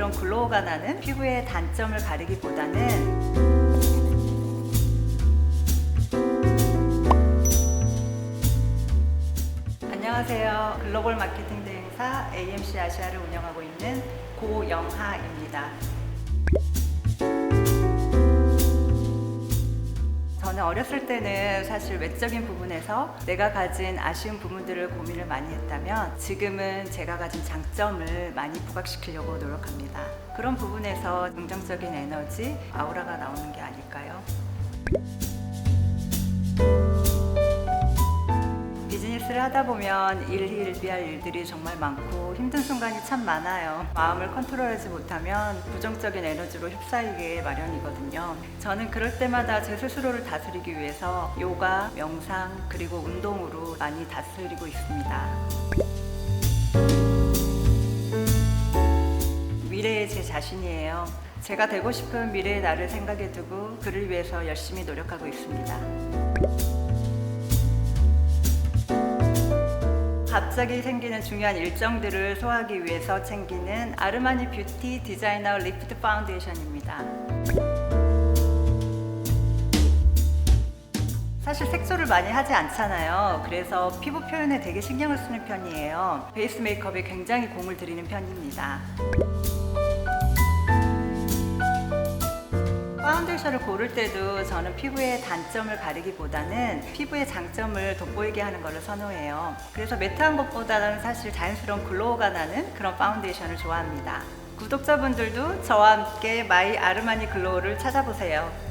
자연스러운 글로우가 나는 피부의 단점을 가리기보다는 안녕하세요. 글로벌 마케팅 대행사 AMC 아시아를 운영하고 있는 고영하입니다. 저는 어렸을 때는 사실 외적인 부분에서 내가 가진 아쉬운 부분들을 고민을 많이 했다면 지금은 제가 가진 장점을 많이 부각시키려고 노력합니다. 그런 부분에서 긍정적인 에너지, 아우라가 나오는 게 아닐까요? 비즈니스를 하다 보면 일희일비할 일들이 정말 많고 힘든 순간이 참 많아요. 마음을 컨트롤하지 못하면 부정적인 에너지로 휩싸이게 마련이거든요. 저는 그럴 때마다 제 스스로를 다스리기 위해서 요가, 명상, 그리고 운동으로 많이 다스리고 있습니다. 미래의 제 자신이에요. 제가 되고 싶은 미래의 나를 생각해 두고 그를 위해서 열심히 노력하고 있습니다. 갑자기 생기는 중요한 일정들을 소화하기 위해서 챙기는 아르마니 뷰티 디자이너 리프트 파운데이션입니다. 사실 색조를 많이 하지 않잖아요. 그래서 피부 표현에 되게 신경을 쓰는 편이에요. 베이스 메이크업에 굉장히 공을 들이는 편입니다. 파운데이션을 고를 때도 저는 피부의 단점을 가리기보다는 피부의 장점을 돋보이게 하는 것을 선호해요. 그래서 매트한 것보다는 사실 자연스러운 글로우가 나는 그런 파운데이션을 좋아합니다. 구독자분들도 저와 함께 마이 아르마니 글로우를 찾아보세요.